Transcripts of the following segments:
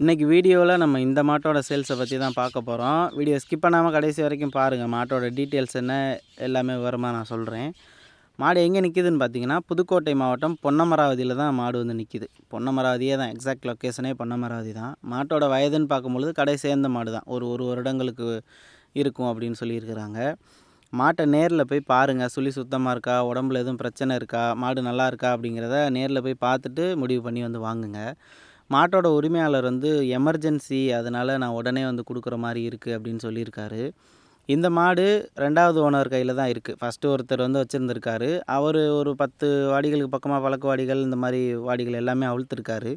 இன்றைக்கி வீடியோவில் நம்ம இந்த மாட்டோட சேல்ஸை பற்றி தான் பார்க்க போகிறோம் வீடியோ ஸ்கிப் பண்ணாமல் கடைசி வரைக்கும் பாருங்கள் மாட்டோட டீட்டெயில்ஸ் என்ன எல்லாமே விவரமாக நான் சொல்கிறேன் மாடு எங்கே நிற்கிதுன்னு பார்த்தீங்கன்னா புதுக்கோட்டை மாவட்டம் பொன்னமராவதியில் தான் மாடு வந்து நிற்கிது பொன்னமராவதியே தான் எக்ஸாக்ட் லொக்கேஷனே பொன்னமராவதி தான். மாட்டோட வயதுன்னு பார்க்கும்பொழுது கடை சேர்ந்த மாடு தான். ஒரு ஒரு வருடங்களுக்கு இருக்கும் அப்படின்னு சொல்லியிருக்கிறாங்க. மாட்டை நேரில் போய் பாருங்கள் சுழி சுத்தமாக இருக்கா? உடம்புல எதுவும் பிரச்சனை இருக்கா? மாடு நல்லா இருக்கா அப்படிங்கிறத நேரில் போய் பார்த்துட்டு முடிவு பண்ணி வந்து வாங்குங்க. மாட்டோட உரிமையாளர் வந்து எமர்ஜென்சி அதனால் நான் உடனே வந்து கொடுக்குற மாதிரி இருக்குது அப்படின்னு சொல்லியிருக்காரு. இந்த மாடு ரெண்டாவது ஓனர் கையில் தான் இருக்குது ஃபஸ்ட்டு ஒருத்தர் வந்து வச்சுருந்துருக்காரு. அவர் ஒரு பத்து வாடிகளுக்கு பக்கமாக பழக்க வாடிகள் இந்த மாதிரி வாடிகள் எல்லாமே அவிழ்த்துருக்காரு.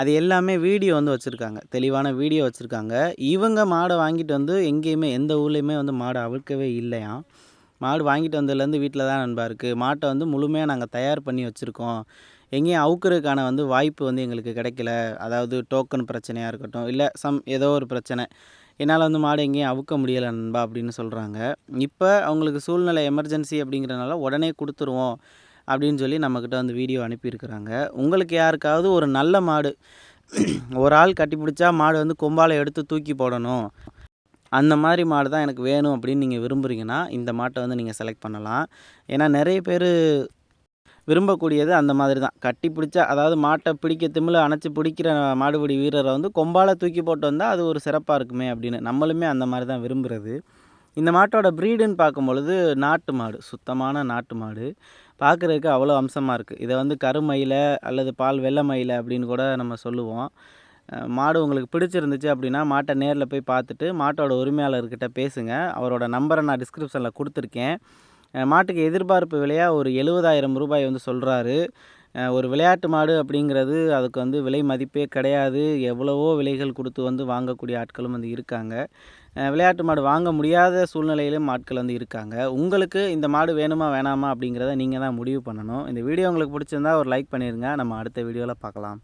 அது எல்லாமே வீடியோ வந்து வச்சுருக்காங்க. தெளிவான வீடியோ வச்சுருக்காங்க. இவங்க மாடை வாங்கிட்டு வந்து எங்கேயுமே எந்த ஊர்லேயுமே வந்து மாடை அவிழ்க்கவே இல்லையாம். மாடு வாங்கிட்டு வந்ததுலேருந்து வீட்டில் தான் நண்பா இருக்குது மாட்டை வந்து முழுமையாக நாங்கள் தயார் பண்ணி வச்சுருக்கோம். எங்கேயும் அவுக்கிறதுக்கான வந்து வாய்ப்பு வந்து எங்களுக்கு கிடைக்கல. அதாவது டோக்கன் பிரச்சனையாக இருக்கட்டும் இல்லை சம் ஏதோ ஒரு பிரச்சனை. என்னால் வந்து மாடு எங்கேயும் அவுக்க முடியலை நண்பா அப்படின்னு சொல்கிறாங்க இப்போ அவங்களுக்கு சூழ்நிலை எமர்ஜென்சி அப்படிங்கிறனால உடனே கொடுத்துருவோம் அப்படின்னு சொல்லி நம்மக்கிட்ட வந்து வீடியோ அனுப்பியிருக்கிறாங்க. உங்களுக்கு யாருக்காவது ஒரு நல்ல மாடு ஒரு ஆள் கட்டி பிடிச்சா மாடு வந்து கொம்பால் எடுத்து தூக்கி போடணும். அந்த மாதிரி மாடு தான் எனக்கு வேணும் அப்படின்னு நீங்கள் விரும்புகிறீங்கன்னா இந்த மாட்டை வந்து நீங்கள் செலக்ட் பண்ணலாம். ஏன்னா நிறைய பேர் விரும்பக்கூடியது அந்த மாதிரி தான். கட்டி பிடிச்சா அதாவது மாட்டை பிடிக்க திமில அணைச்சி பிடிக்கிற மாடுபிடி வீரரை வந்து கொம்பால் தூக்கி போட்டு வந்தால் அது ஒரு சிறப்பாக இருக்குமே அப்படின்னு நம்மளுமே அந்த மாதிரி தான் விரும்புகிறது இந்த மாட்டோட ப்ரீடுன்னு பார்க்கும்பொழுது நாட்டு மாடு சுத்தமான நாட்டு மாடு. பார்க்குறதுக்கு அவ்வளோ அம்சமாக இருக்குது இதை வந்து கருமயில அல்லது பால் வெள்ளை மயில அப்படின்னு கூட நம்ம சொல்லுவோம். மாடு உங்களுக்கு பிடிச்சிருந்துச்சு அப்படின்னா மாட்டை நேரில் போய் பார்த்துட்டு மாட்டோட உரிமையாளர்கிட்ட பேசுங்க. அவரோட நம்பரை நான் டிஸ்கிரிப்ஷனில் கொடுத்துருக்கேன். மாட்டுக்கு எதிர்பார்ப்பு விலையாக ஒரு எழுபதாயிரம் ரூபாய் வந்து சொல்கிறாரு ஒரு விளையாட்டு மாடு அப்படிங்கிறது அதுக்கு வந்து விலை மதிப்பே கிடையாது. எவ்வளவோ விலைகள் கொடுத்து வந்து வாங்கக்கூடிய ஆட்களும் வந்து இருக்காங்க. விளையாட்டு மாடு வாங்க முடியாத சூழ்நிலையிலும் ஆட்கள் வந்து இருக்காங்க. உங்களுக்கு இந்த மாடு வேணுமா வேணாமா அப்படிங்கிறத நீங்கள் தான் முடிவு பண்ணணும். இந்த வீடியோ உங்களுக்கு பிடிச்சிருந்தா ஒரு லைக் பண்ணிடுங்க நம்ம அடுத்த வீடியோவில் பார்க்கலாம்.